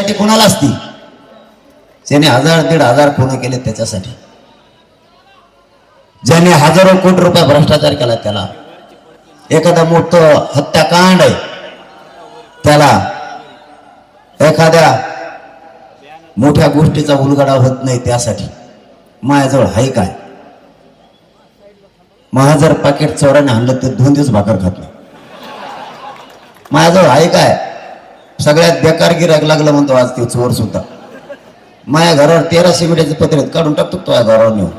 त्याच्यासाठी कोणाला असती? ज्याने हजार दीड हजार खून केले त्याच्यासाठी. ज्याने हजारो कोटी रुपये भ्रष्टाचार केला त्याला. एखादा मोठं हत्याकांड आहे त्याला एखाद्या मोठ्या गोष्टीचा उलगडा होत नाही त्यासाठी. माझ्याजवळ आहे काय? मला जर पाकिट चोराने आणलं तर दोन दिवस भाकर खात नाही. माझ्याजवळ आहे काय? सगळ्यात बेकार गिराक लागलं म्हणतो आज ते चोर सुद्धा. माझ्या घरावर तेराशे मिठाचे पत्रे काढून टाकतो तो या घरावर नेऊन.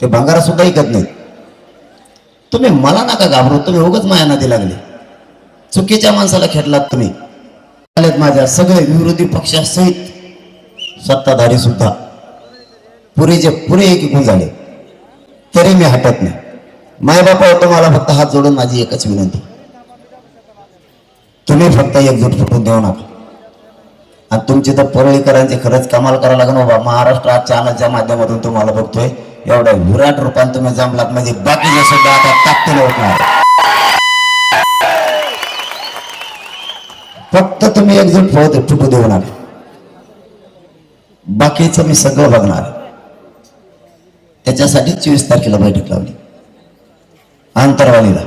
ते भंगारा सुद्धा ऐकत नाहीत. तुम्ही मला नका घाबरू तुम्ही उगच माया नदी लागले. चुकीच्या माणसाला खेटलात तुम्ही. आलेत माझ्या सगळे विरोधी पक्षासहित सत्ताधारी सुद्धा. पुरेचे पुरे एकूण झाले तरी मी हटत नाही. मायबापा तुम्हाला फक्त हात जोडून माझी एकच विनंती. तुम्ही फक्त एकजूट फुटून देऊ नका. आणि तुमची तर परळीकरांची खरंच कमाल करावं लागेल. बाबा महाराष्ट्र चॅनलच्या माध्यमातून तुम्हाला बघतोय एवढ्या विराट रूपाने तुम्ही जमलात. म्हणजे बाकीचे सुद्धा आता ताकदीने उठणार फक्त तुम्ही एकजूट फुटू फुटू देऊ नका. बाकीचं मी सगळं बघणार. त्याच्यासाठी चोवीस तारखेला बैठक लावली. अंतरवालीला.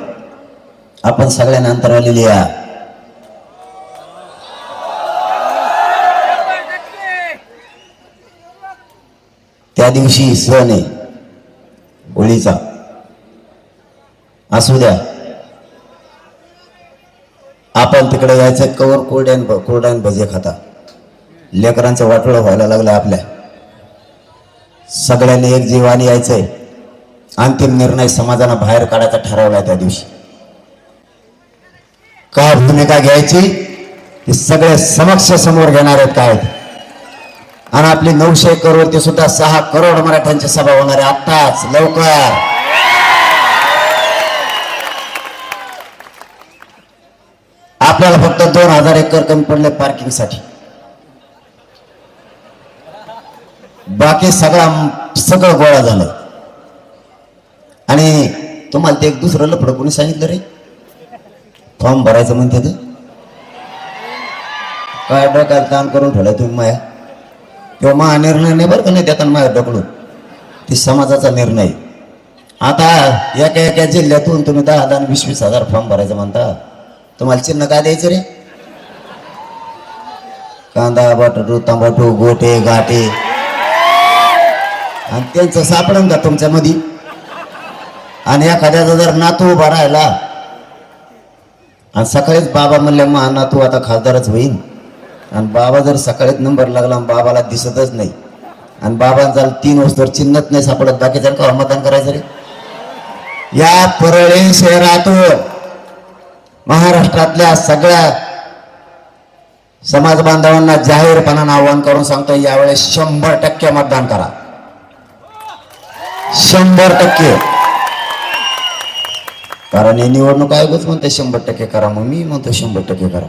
आपण सगळ्यांना अंतरवालीला या त्या दिवशी सण आहे होळीचा असू द्या आपण तिकडे यायचं कवर कोरड्यान कोरड्यान भजे खाता. लेकरांचं वाटोळं व्हायला लागलं आपल्या. सगळ्यांनी एक जीवाने यायचंय. अंतिम निर्णय समाजानं बाहेर काढायचा ठरवलाय त्या दिवशी. काय भूमिका घ्यायची? हे सगळे समक्ष समोर घेणार आहेत काय? आणि आपली नऊशे करोड ते सुद्धा सहा करोड मराठ्यांची सभा होणार आहे आत्ताच लवकर. आपल्याला फक्त दोन हजार एकर कमी पडले पार्किंगसाठी. बाकी सगळा सगळं गोळा झालं. आणि तुम्हाला ते एक दुसरं लफडं कोणी सांगितलं रे? फॉर्म भरायचं म्हणते ते. काय डोक्यात काम करून ठेवलं तुम्ही माया? किंवा मा निर्णय नाही बरं का नाही देताना माझ्या ढकलून? ती समाजाचा निर्णय. आता एका एका जिल्ह्यातून तुम्ही दहा दहा वीस वीस हजार फॉर्म भरायचं म्हणता. तुम्हाला चिन्ह काय द्यायचं रे? कांदा बटाटू तंबाटू गोटे गाटे आणि त्यांचं सापडन का तुमच्यामध्ये आणि एखाद्याचा जर नातू उभा राहिला आणि सकाळीच बाबा म्हणले मा नातू आता खासदारच होईल आणि बाबा जर सकाळीच नंबर लागला बाबाला दिसतच नाही आणि बाबा जर तीन वस्तूवर चिन्हच नाही सापडत बाकीच्या मतदान करायचं रे? या परळी शहरातून महाराष्ट्रातल्या सगळ्या समाज बांधवांना जाहीरपणानं आव्हान करून सांगतो यावेळेस शंभर टक्के मतदान करा. शंभर टक्के. कारण हे निवडणूक आयोगच म्हणते शंभर टक्के करा मग मी म्हणतो शंभर टक्के करा.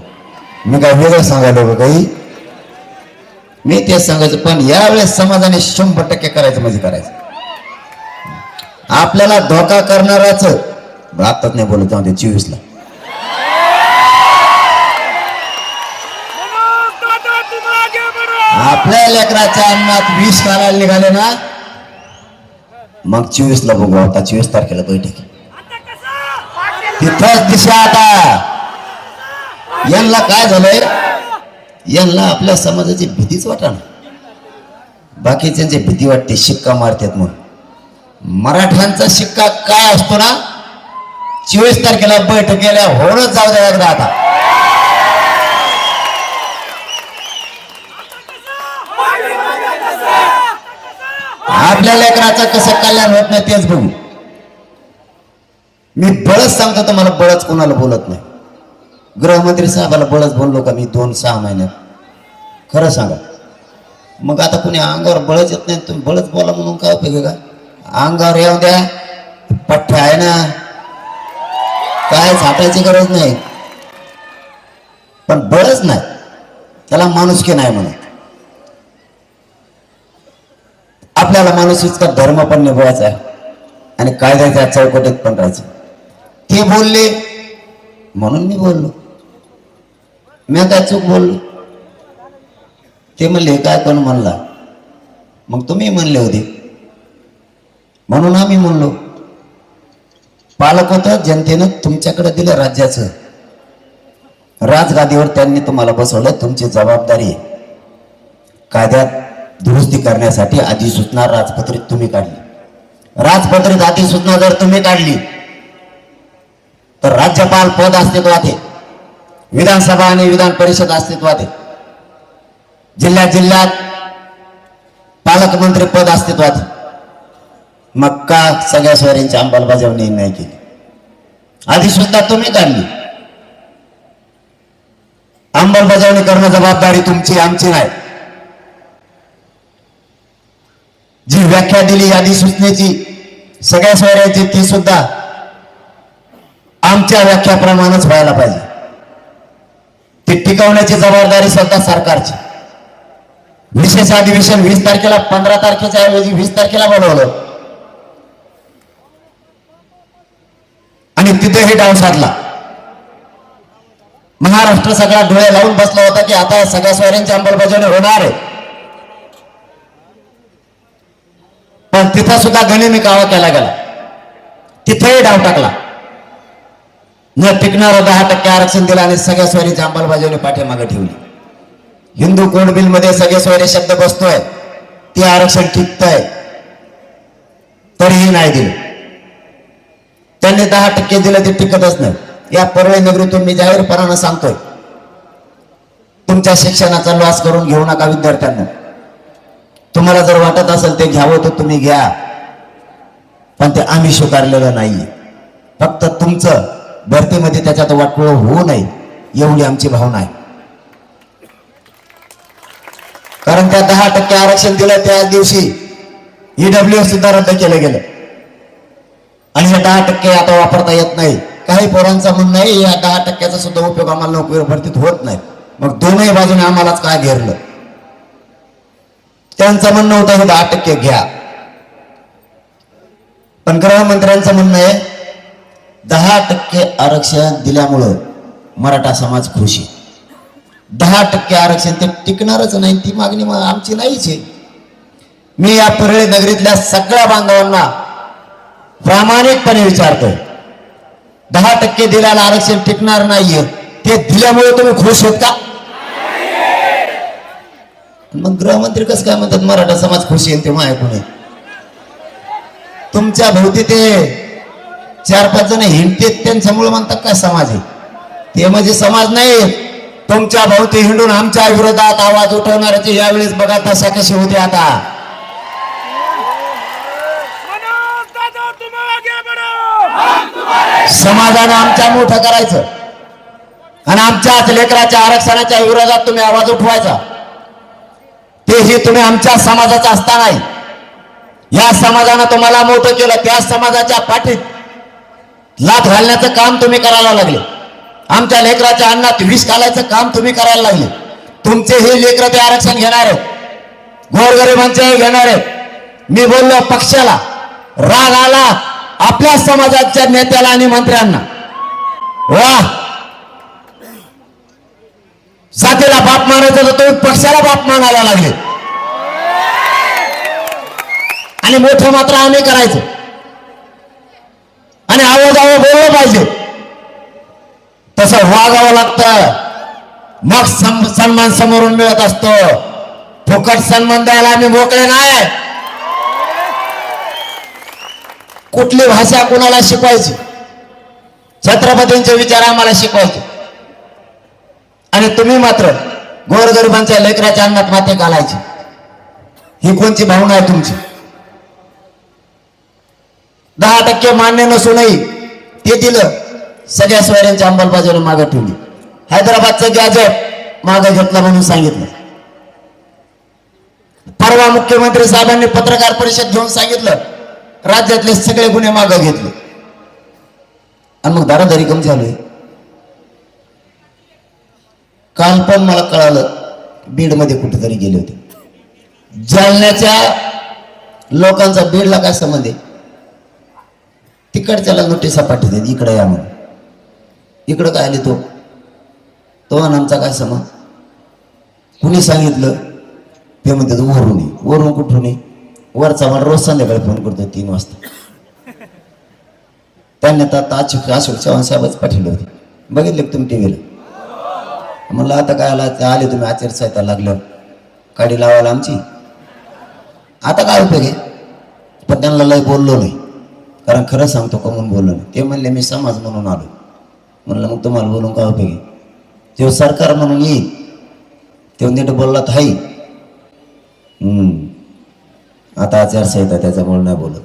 मी काय वेगळं सांगायला काही? मी तेच सांगायचं पण यावेळेस समाजाने शंभर टक्के करायचं म्हणजे करायचं. आपल्याला धोका करणाराच आताच नाही बोलत जाऊ चोवीस ला. आपल्या लेकराच्या अन्नात विष घालायला निघाले ना मग चोवीस ला बघू आता चोवीस तारखेला बैठक. तिथंच दिशा आता. यांना काय झालंय? यांना आपल्या समाजाची भीतीच वाटा बाकीच्यांची भीती वाटते शिक्का मारतात म्हणून. मराठ्यांचा शिक्का काय असतो ना? चोवीस तारखेला बैठकीला होणच जाऊ द्या एकदा आता. आपल्या लेकराचं कसं कल्याण होत नाही तेच बघू. मी बळच सांगतो तुम्हाला बळच कोणाला बोलत नाही. गृहमंत्री साहेबाला बळच बोललो का मी दोन सहा महिन्यात. खरं सांगा. मग आता कुणी अंगावर बळच येत नाही तुम्ही बळच बोला म्हणून काय उपयोग का? अंगावर येऊ द्या. पठ्ठ्या आहे ना. काय साठायची गरज नाही. पण बळच नाही. त्याला माणुसकी नाही म्हणत आपल्याला माणूस इतका धर्म पण निभवायचा आहे. आणि कायद्याच्या चौकटीत पण राहायचं ते बोलले म्हणून मी बोललो. मी काय चूक बोललो. ते म्हणले काय कोण म्हणला? मग तुम्ही म्हणले होते. म्हणून आम्ही म्हणलो पालक होतं जनतेनं तुमच्याकडे दिलं राज्याचं. राजगादीवर त्यांनी तुम्हाला बसवलं तुमची जबाबदारी कायद्यात दुरुस्ती करण्यासाठी अधिसूचना राजपत्रित तुम्ही काढली. राजपत्रित अधिसूचना जर तुम्ही काढली तर राज्यपाल पद अस्तित्वात आहे. विधानसभा आणि विधान परिषद अस्तित्वात आहे. जिल्ह्यात जिल्ह्यात पालकमंत्री पद अस्तित्वात मग का सगळ्या स्वाऱ्यांची अंमलबजावणी नाही केली. आधी सुद्धा तुम्ही काढली. अंमलबजावणी करणं जबाबदारी तुमची आमची नाही. जी व्याख्या दिली अधिसूचनेची सगळ्या सोयऱ्याची ती सुद्धा आमच्या व्याख्याप्रमाणेच व्हायला पाहिजे. ती टिकवण्याची जबाबदारी स्वतः सरकारची. विशेष अधिवेशन वीस तारखेला पंधरा तारखेच्या ऐवजी वीस तारखेला बनवलं. आणि तिथेही डाव साधला. महाराष्ट्र सगळा डोळे लावून बसला होता की आता सगळ्या स्वाऱ्यांची अंमलबजावणी होणार आहे. पण तिथं सुद्धा गनिमी कावा केला गेला. तिथेही डाव टाकला. न टिकणारं दहा टक्के आरक्षण दिलं आणि सगळ्या स्वारीची अंमलबजावणी पाठीमागे ठेवली. हिंदू कोड बिलमध्ये सगळे स्वारी शब्द बसतोय. ते आरक्षण टिकतंय तरीही नाही दिलं. त्यांनी दहा टक्के दिलं ते टिकतच नाही. या परळी नगरीतून मी जाहीरपणानं सांगतोय. तुमच्या शिक्षणाचा लॉस करून घेऊ नका विद्यार्थ्यांना. तुम्हाला जर वाटत असेल ते घ्यावं तर तुम्ही घ्या. पण ते आम्ही स्वीकारलेलं नाहीये. फक्त तुमचं भरतीमध्ये त्याच्यात वाटोळ होऊ नये एवढी आमची भावना आहे. कारण त्या दहा टक्के आरक्षण दिलं त्या दिवशी ईडब्ल्यू सुद्धा रद्द केलं गेलं. आणि हे दहा टक्के आता वापरता येत नाही. काही पोरांचं म्हणणं आहे या दहा टक्क्याचा सुद्धा उपयोग आम्हाला नोकरी भरतीत होत नाही. मग दोनही बाजूने आम्हालाच काय घेरलं? त्यांचं म्हणणं होतं हे दहा टक्के घ्या. पण गृहमंत्र्यांचं म्हणणं आहे दहा टक्के आरक्षण दिल्यामुळं मराठा समाज खुश आहे. दहा टक्के आरक्षण ते टिकणारच नाही ती मागणी मग आमची नाहीच आहे. मी या परळी नगरीतल्या सगळ्या बांधवांना प्रामाणिकपणे विचारतो दहा टक्के दिल्याला आरक्षण टिकणार नाहीये ते दिल्यामुळे तुम्ही खुश होत का? मग गृहमंत्री कसं काय म्हणतात मराठा समाज खुशी आहे ते ऐकून तुमच्या भोवती ते चार पाच जण हिंडतेत त्यांच्यामुळे म्हणतात काय समाज आहे? ते म्हणजे समाज नाही. तुमच्या भोवती हिंडून आमच्या विरोधात आवाज उठवणाऱ्याचे यावेळेस बघा तशा कशी होते आता. समाजानं आमच्या मोठं करायचं. आणि आमच्याच लेकराच्या आरक्षणाच्या विरोधात तुम्ही आवाज उठवायचा. तेही तुम्ही आमच्या समाजाचा असताना या समाजानं तुम्हाला मोठं केलं त्या समाजाच्या पाठीत लाथ घालण्याचं काम तुम्ही करायला लागले. आमच्या लेकराच्या अन्नात विष घालायचं काम तुम्ही करायला लागले. तुमचे हे लेकर ते आरक्षण घेणार आहेत. गोरगरिबांचे घेणार आहेत. मी बोललो पक्षाला राग आला आपल्या समाजाच्या नेत्याला आणि मंत्र्यांना. वा! जातीला बाप मानायचं तर तुम्ही पक्षाला बाप मानायला लागले. आणि मोठं मात्र आम्ही करायचं. आणि आवाज आवाज बोललं पाहिजे. तसं वागावं लागतं. मग सन्मान समोरून मिळत असतो. फुकट सन्मान द्यायला आम्ही मोकळे नाही. कुठली भाषा कुणाला शिकवायची? छत्रपतींचे विचार आम्हाला शिकवायचे. आणि तुम्ही मात्र गोरगरिबांच्या लेकराच्या अन्नात माते घालायची. ही कोणची भावना आहे तुमची? दहा टक्के मान्य नसूनही ते दिलं. सगळ्या सोयऱ्यांच्या अंमलबजावणी मागे ठेवली. हैदराबादचं गॅजेट मागे घेतलं म्हणून सांगितलं. परवा मुख्यमंत्री साहेबांनी पत्रकार परिषद घेऊन सांगितलं. राज्यातले सगळे गुन्हे मागे घेतले. आणि मग दारादारी कमी झालोय काल पण मला कळालं बीडमध्ये कुठेतरी गेले होते. जालन्याच्या लोकांचा बीडला काय संबंध आहे? तिकडच्याला नोटिसा पाठवते इकडे या म्हणून. इकडं काय आले तो? तो आमचा काय समज कुणी सांगितलं? ते म्हणतात वरून ये वरून कुठून वरचा मला रोज संध्याकाळी फोन करतो तीन वाजता. त्यांनी आता अशोक अशोक चव्हाण साहेबच पाठवले होते. बघितले तुम्ही टी व्हीला म्हणलं आता काय आला? ते आले तुम्ही आचारसंहिता लागल्यावर. काडी लावायला आमची. आता काय उपयोग आहे? पण त्यांना लय बोललो नाही. कारण खरं सांगतो का म्हणून बोललो नाही. ते म्हणले मी समाज म्हणून आलो म्हणलं मग तुम्हाला बोलून का उपयोग आहे तेव्हा सरकार म्हणून येईल. तेव्हा नीट बोलला हाय. हाई हम्म. आता आचारसंहिता त्याच्यामुळे नाही बोलत.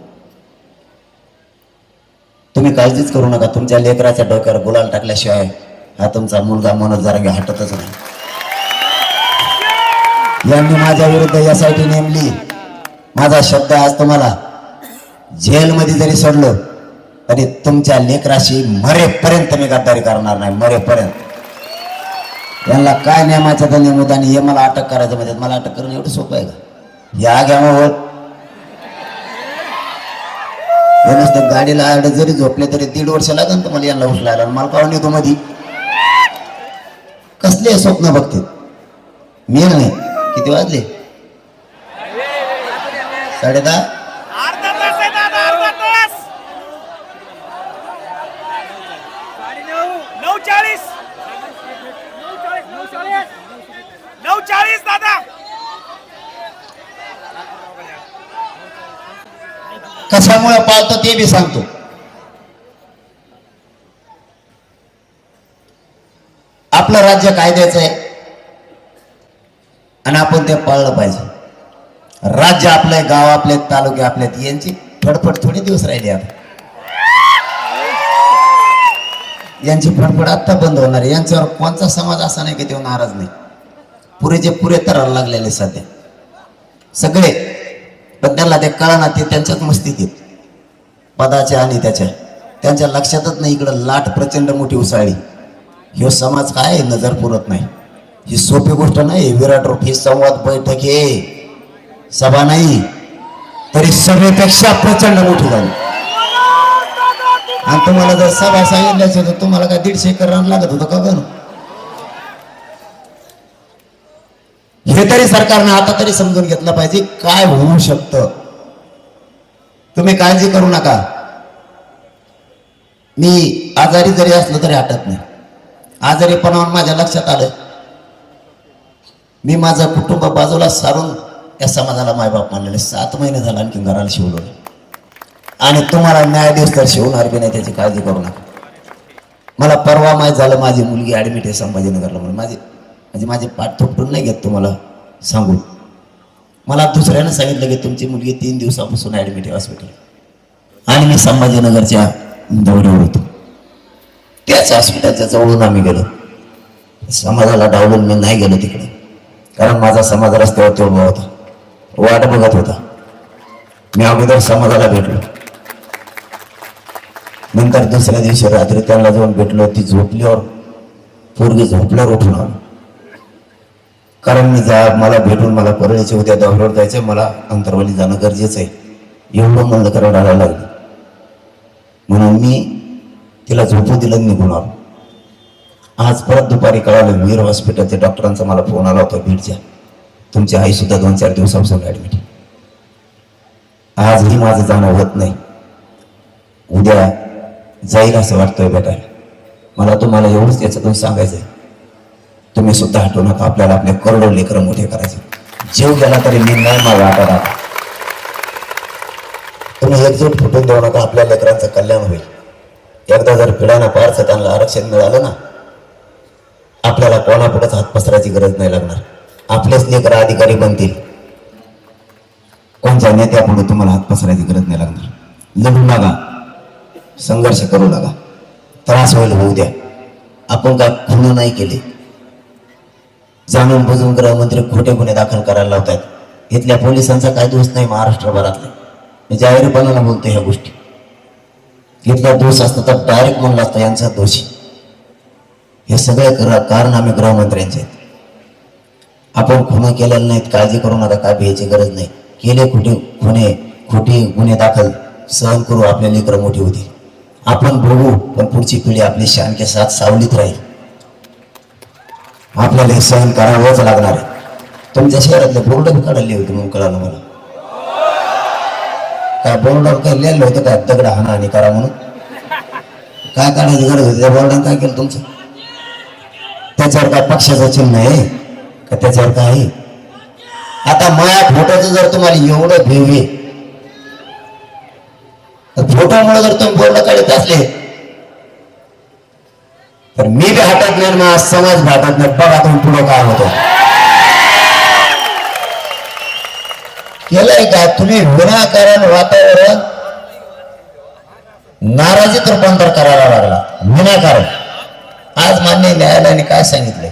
तुम्ही काळजीच करू नका. तुमच्या लेकराच्या डोक्यावर गुलाल टाकल्याशिवाय हा तुमचा मुलगा मनोज जरा हटतच नाही. यांनी माझ्या विरुद्ध यासाठी नेमली. माझा शब्द आज तुम्हाला. जेलमध्ये जरी सोडलं तरी तुमच्या लेकराशी मरेपर्यंत मी गद्दारी करणार नाही मरेपर्यंत. यांना काय नियमाच्या तर आणि हे मला अटक करायचं म्हणजे मला अटक करणं एवढं सोपं आहे का? या घ्यावर हे नुसतं गाडीला आड जरी झोपले तरी दीड वर्ष लागेल तुम्हाला यांना उचलायला मला का येतो मधी. कसले स्वप्न बघते? मी नाही. किती वाजले? साडे दहा कशामुळे ते बी सांगतो. आपलं राज्य कायद्याचं आहे. आणि आपण ते पाळलं पाहिजे. राज्य आपलं गाव आपले तालुके आपले यांची फडफड थोडे दिवस राहिली आता. यांची फडफड आत्ता बंद होणार आहे. यांच्यावर कोणता समाज असा नाही की तेव्हा नाराज नाही. पुरेचे पुरे तराला लागलेले सध्या. सगळे. पण त्यांना ते कळना ते त्यांच्यात मस्तीत देत पदाच्या आणि त्याच्या त्यांच्या लक्षातच नाही इकडं लाट प्रचंड मोठी उसळली. ह्यो समाज काय आहे? नजर पुरत नाही. ही सोपी गोष्ट नाही विराट रोखी संवाद बैठक हे सभा नाही. तरी सभेपेक्षा प्रचंड मोठी झाली. आणि तुम्हाला जर सभा सांगितल्याच तर तुम्हाला काय दीडशे एकर रान लागत होतं का गं? हे तरी सरकारने आता तरी समजून घेतलं पाहिजे काय होऊ शकतं? तुम्ही काळजी करू नका. मी आजारी जरी असलो तरी हटत नाही. आजारीपणावर माझ्या लक्षात आलं. मी माझं कुटुंब बाजूला सारून या समाजाला मायबाप मानलेले. सात महिने झाले आणखी घराला शिवलो आणि तुम्हाला न्यायाधीश तर शिवणार बी नाही त्याची काळजी करू नका. मला परवा माहीत झालं माझी मुलगी ॲडमिट आहे संभाजीनगरला म्हणून. माझी म्हणजे माझे पाठ थोपटून नाही घेत तुम्हाला सांगून. मला दुसऱ्यानं सांगितलं की तुमची मुलगी तीन दिवसापासून ॲडमिट आहे हॉस्पिटल आणि मी संभाजीनगरच्या दौऱ्यावर होतो. त्याच हॉस्पिटलच्या जवळून आम्ही गेलो. समाजाला डावलून मी नाही गेलो तिकडे. कारण माझा समाज रस्त्यावर तो उभा होता. वाट बघत होता. मी अगोदर समाजाला भेटलो. नंतर दुसऱ्या दिवशी रात्री त्यांना जाऊन भेटलो. ती झोपल्यावर पोरगी झोपल्यावर उठून आलो. कारण मी जा मला भेटून मला परळीचे उद्या दौऱ्यावर जायचं आहे मला अंतरवाली जाणं गरजेचं आहे. एवढं म्हणलं करायला रडायला लागलं. म्हणून मी तिला झोपू दिलं निघून आलो. आज परत दुपारी कळालं वीर हॉस्पिटलच्या डॉक्टरांचा मला फोन आला होता बीडच्या तुमची आईसुद्धा दोन चार दिवसापासून ॲडमिट आजही माझं जाणं होत नाही. उद्या जाईल असं वाटतंय भेटायला. मला तुम्हाला एवढंच याच्यातून सांगायचं आहे तुम्ही सुद्धा हटू नका. आपल्याला आपले करोडो लेकर मोठे करायचे. जीव गेला तरी मी नाही मला तुम्ही एकजूट फुटून देऊ नका. आपल्या लेकरांचं कल्याण होईल. एकदा जर पिढ्यानं पारचं त्यांना आरक्षण मिळालं ना आपल्याला कोणापुढेच हात पसरायची गरज नाही लागणार. आपलेच लेकर अधिकारी बनतील. कोणत्या नेत्यापुढे तुम्हाला हात पसरायची गरज नाही लागणार. लढू नका. संघर्ष करू नका. त्रास होईल होऊ द्या. आपण काय खुणं नाही केले. जाणून बुजून गृहमंत्री खोटे गुन्हे दाखल करायला लावतात इथल्या पोलिसांचा काय दोष नाही महाराष्ट्रभरातला. मी जाहीरपणानं बोलतो ह्या गोष्टी. इथला दोष असता तर डायरेक्ट म्हणला असता यांचा दोषी. हे सगळे कारण आम्ही गृहमंत्र्यांचे आहेत. आपण खुणं केलेलं नाहीत काळजी करू नका काय भ्यायची गरज नाही. केले खोटे खुणे खोटे गुन्हे दाखल सहन करू आपल्या लेकरं मोठी होती आपण बघू पण पुढची पिढी आपली शानके साथ सावलीत राहील. आपल्याला हे सहन करावंच लागणार आहे. तुमच्या शहरातले बोर्ड काढले होते म्हणून कळालं मला. काय बोर्ड काय लिहिलं होतं काय? दगड हाना आणि करा म्हणून. काय काढायची गरज होती? त्या बोर्डाने काय केलं तुमचं? त्याच्यावर काय पक्षाचं चिन्ह आहे? का त्याच्यावर काय आहे? आता माया फोटोचं जर तुम्हाला एवढं भेवे आहे तर फोटोमुळे जर तुम्ही बोर्ड काढत असले तर मी बी हटत नाही ना समाज बी हटत नाही. बघा तुम्ही पुढं काय होतं. केलंय का? तुम्ही विनाकारण वातावरण नाराजीत रूपांतर करायला लागला. विनाकारण. आज मान्य न्यायालयाने काय सांगितलंय?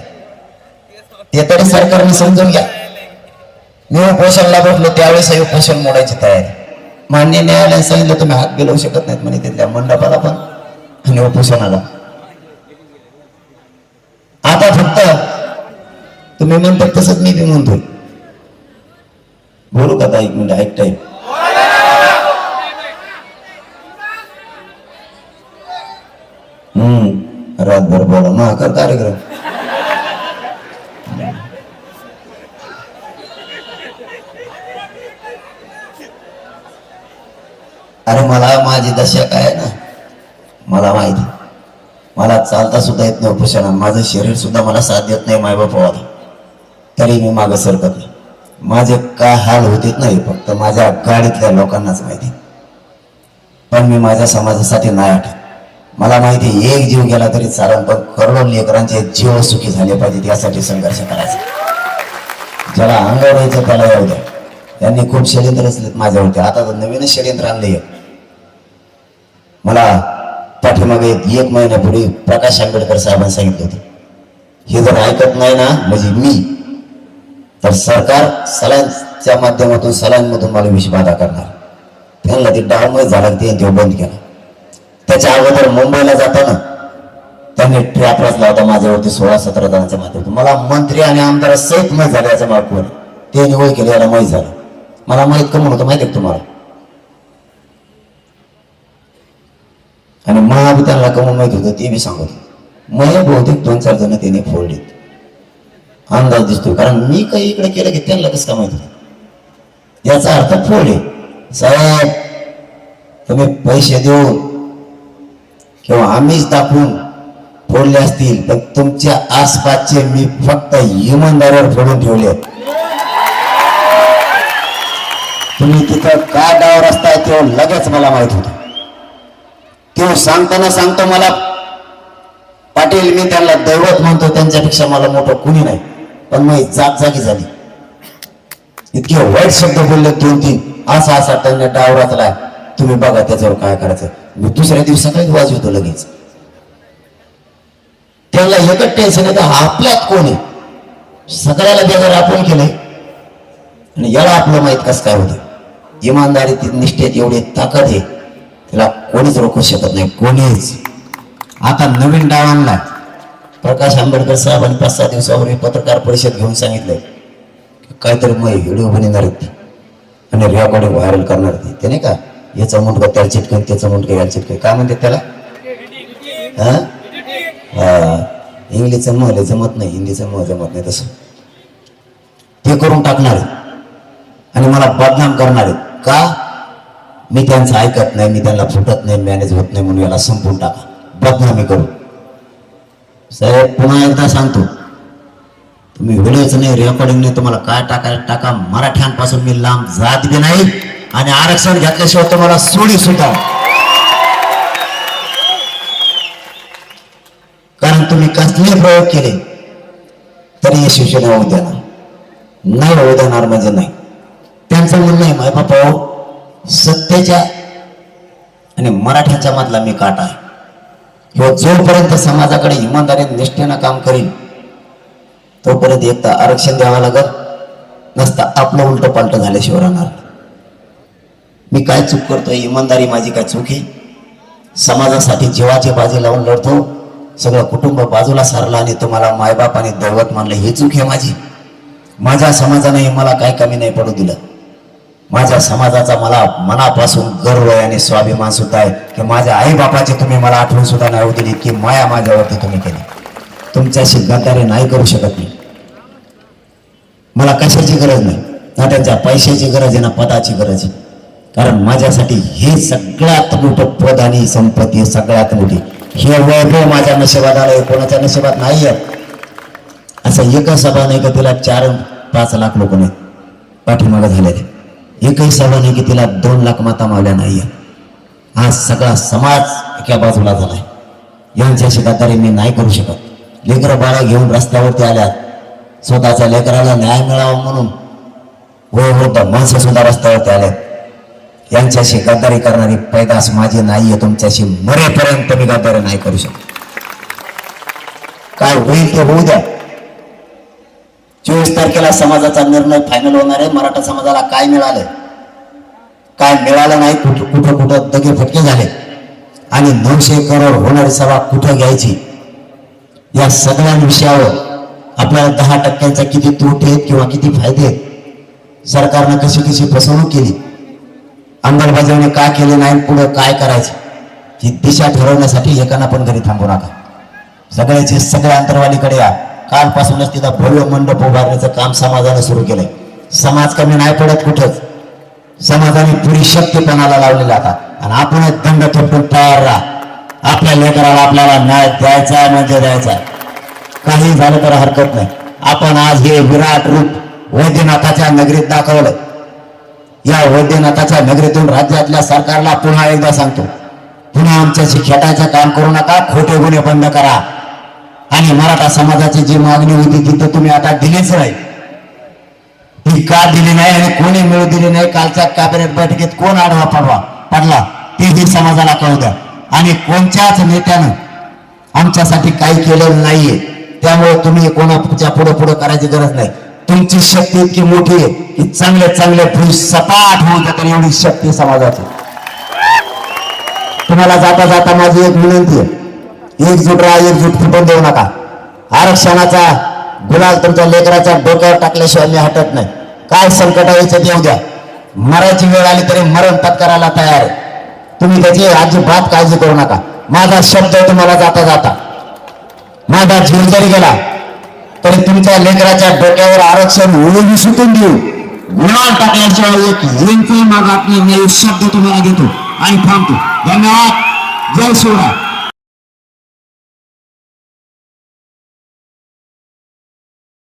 ते तरी सरकारने समजून घ्या. मी उपोषणला बसलो त्यावेळेस हे उपोषण मोडायची तयारी. मान्य न्यायालयाने सांगितलं तुम्ही हात गेलवू शकत नाहीत म्हणे तिथल्या मंडपाला पण आणि उपोषणाला आता फक्त तुम्ही म्हणतात तसंच मी बी म्हणतो बोलू का एक मिनिट ऐक टाईम हम्म रातभर बोला. मग कर कार्यक्रम. अरे मला माझी दशा काय आहे ना? मला माहिती. मला चालता सुद्धा येत नाही उपोषणा माझं शरीर सुद्धा मला साथ देत नाही मायबापावाला. तरी मी मागं सरकत नाही. माझे काय हाल होते नाही फक्त माझ्या गाडीतल्या लोकांनाच माहिती. पण मी माझ्या समाजासाठी नाही आठत मला माहिती एक जीव गेला तरी चालेल पण करोडो लेकरांचे जीव सुखी झाले पाहिजेत यासाठी संघर्ष करायचा. ज्याला अंगावर यायचं त्याला येऊ द्या. त्यांनी खूप षडयंत्र असलेत माझ्यावरती आता तर नवीनच षडयंत्र आणले मला पाठीमागे एक महिन्यापूर्वी प्रकाश आंबेडकर साहेबांनी सांगितलं होतं. हे जर ऐकत नाही ना म्हणजे मी तर सरकार सलांच्या माध्यमातून सलांमधून मला विषबाधा करणार. त्यांना ते डावमय झाला की ते बंद केला. त्याच्या अगोदर मुंबईला जाताना त्यांनी ट्रॅप रचला होता माझ्यावरती सोळा सतरा जणांच्या माध्यमातून. मला मंत्री आणि आमदार सहित माहीत झाले याचं मार्कवर ते निवड केलं याला माहीत झालं. मला माहीत कमून होतं माहिती आहे तुम्हाला? आणि मला त्यांना कमून माहीत होतं ते बी सांगत मग बहुतेक दोन चार जण त्यांनी फोडलेत. अंदाज दिसतो कारण मी काही इकडे केलं की त्यांना कसं काय माहीत? होतं याचा अर्थ फोडले साहेब तुम्ही पैसे देऊन किंवा आम्हीच दाखवून फोडले असतील पण तुमच्या आसपासचे मी फक्त इमानदारीवर फोडून ठेवले तुम्ही तिथं काय डाव रस्ता आहे तेव्हा लगेच मला माहीत होत. तेव्हा सांगताना सांगतो मला पाटील मी त्यांना दैवत म्हणतो त्यांच्यापेक्षा मला मोठं कुणी नाही. पण मग जाग जागी झाली. इतके वाईट शब्द बोलले दोन तीन. असा असा त्यांना डाव रचलाय तुम्ही बघा त्याच्यावर काय करायचं. मग दुसऱ्या दिवशी वाज वाजवतो लगेच. त्यांना एकच टेन्शन येतं आपल्यात कोण आहे? सगळ्याला बेजार आपण केलंय आणि याला आपलं माहीत कसं काय होतं? ती निष्ठेत एवढी ताकद आहे. त्याला कोणीच रोखू शकत नाही. कोणीच. आता नवीन डाव आणला प्रकाश आंबेडकर साहेबांनी पाच सहा दिवसापूर्वी पत्रकार परिषद घेऊन सांगितलं काहीतरी मग व्हिडिओ बनवणार आहेत ते. आणि रेकॉर्डिंग व्हायरल करणार ते. ते नाही का? याचा मुंडका त्याला चिटकन त्याचा मुंडका याला चिटकन. काय म्हणते त्याला? हा? हा. इंग्लिशचं मग जमत नाही. हिंदीचं मग जमत नाही तसं. ते करून टाकणार आणि मला बदनाम करणार का? मी त्यांचं ऐकत नाही मी त्यांना फुटत नाही मॅनेज होत नाही म्हणून याला संपून टाका. बदनामी करू साहेब पुन्हा एकदा सांगतो. तुम्ही व्हिडिओच नाही रेकॉर्डिंग नाही तुम्हाला काय टाकायला टाका मराठ्यांपासून मी लांब जात बी नाही आणि आरक्षण घेतल्याशिवाय तुम्हाला सोडी सुद्धा. कारण तुम्ही कसले प्रयोग केले तरी यशस्वी होऊ देणार. नाही होऊ देणार म्हणजे नाही. त्यांचं म्हणणं आहे माय बापा हो, सत्तेच्या आणि मराठ्याच्या मधला मी काटा आहे. किंवा जोपर्यंत समाजाकडे इमानदारीने निष्ठेनं काम करील तोपर्यंत एकदा आरक्षण द्यावं लागत नसता आपलं उलट पालट झाल्याशिवाय राहणार. मी काय चूक करतोय? इमानदारी माझी काय चूक आहे? समाजासाठी जीवाची बाजी लावून लढतो. सगळं कुटुंब बाजूला सारलं आणि तुम्हाला मायबाप आणि दैवत मानलं. ही चूक आहे माझी. माझ्या समाजाने मला काय कमी नाही पडू दिलं. माझ्या समाजाचा मला मनापासून गर्व आहे आणि स्वाभिमान सुद्धा आहे की माझ्या आई बापाची तुम्ही मला आठवण सुद्धा नाही दिली की माया माझ्यावरती तुम्ही केली. तुमच्याशी गद्दारी नाही करू शकत मी. मला कशाची गरज नाही? ना त्यांच्या पैशाची गरज आहे ना पदाची गरज आहे. कारण माझ्यासाठी हे सगळ्यात मोठं पद आणि संपत्ती सगळ्यात मोठी. हे वैभव माझ्या नशिबात आलंय कोणाच्या नशिबात नाही आहे असं एकच सभा नाही का तिला चार पाच लाख लोक नाही पाठीमागं झालेले. एकही सभा नाही की तिला दोन लाख माता मावल्या नाही आज सगळा समाज एका बाजूला झालाय. यांच्याशी गद्दारी मी नाही करू शकत. लेकरं बाळा घेऊन रस्त्यावरती आल्यात. स्वतःच्या लेकराला न्याय मिळावा म्हणून वयोवृद्ध माणसं सुद्धा रस्त्यावरती आल्यात यांच्याशी गद्दारी करणारी पैदास माझी नाहीये. तुमच्याशी मरेपर्यंत मी गद्दारी नाही करू शकत. काय होईल ते होऊ द्या. चोवीस तारखेला समाजाचा निर्णय फायनल होणार आहे. मराठा समाजाला काय मिळालंय? काय मिळालं नाही? कुठं कुठं कुठं दगे फटके झाले? आणि नऊशे करोड होणारी सभा कुठं घ्यायची? या सगळ्या विषयावर आपल्याला दहा टक्क्यांचा किती तोटे आहेत किंवा किती फायदे आहेत? सरकारनं कशी कशी फसवणूक केली? अंमलबजावणी का केली नाही? पुढं काय करायचं? ही दिशा ठरवण्यासाठी एकाना पण घरी थांबू नका. सगळ्याचे सगळ्या अंतरवालीकडे या. कालपासूनच तिथं भव्य मंडप उभारण्याचं काम समाजानं सुरू केलंय. समाज कमी नाही पडत कुठंच. समाजाने पुरी शक्तीपणाला लावलेला आता. आणि आपण दंड थोपटून तयार राहा. आपल्या लेकराला आपल्याला न्याय द्यायचा म्हणजे द्यायचा काही झालं तर हरकत नाही. आपण आज हे विराट रूप वैद्यनाथाच्या नगरीत दाखवलं या वैद्यनाथाच्या नगरीतून राज्यातल्या सरकारला पुन्हा एकदा सांगतो. पुन्हा आमच्याशी खेटायचं काम करू नका खोटे गुन्हे बंद करा. आणि मराठा समाजाची जी मागणी होती ती तर तुम्ही आता दिलीच नाही. ती का दिली नाही आणि कोणी मिळू दिली नाही कालच्या कॅबिनेट बैठकीत कोण आडवा पडवा? पडला. तेही समाजाला कळू द्या. आणि कोणत्याच नेत्यानं आमच्यासाठी काही केलेलं नाहीये. त्यामुळे तुम्ही कोणाच्या पुढे पुढे करायची गरज नाही. तुमची शक्ती इतकी मोठी आहे की चांगले चांगले पुरुष सपाट होऊन जातात एवढी शक्ती समाजाची. तुम्हाला जाता जाता माझी एक विनंती आहे. एकजूट राहा एकजूट फुटून देऊ नका. आरक्षणाचा गुलाल तुमच्या लेकराच्या डोक्यावर टाकल्याशिवाय मी हटत नाही. काय संकट यायचं देऊ द्या. मरायची वेळ आली तरी मरण पत्करायला तयार आहे. तुम्ही त्याची अजिबात काळजी करू नका. माझा शब्द तुम्हाला जाता जाता. माझा जीव जरी गेला तरी तुमच्या लेकराच्या डोक्यावर आरक्षण ओळी सुटून देऊ. गुलाल टाकल्याशिवाय एक इंच मागात आपली शब्द तुम्हाला घेतो आणि थांबतो. धन्यवाद. जय शिवराय.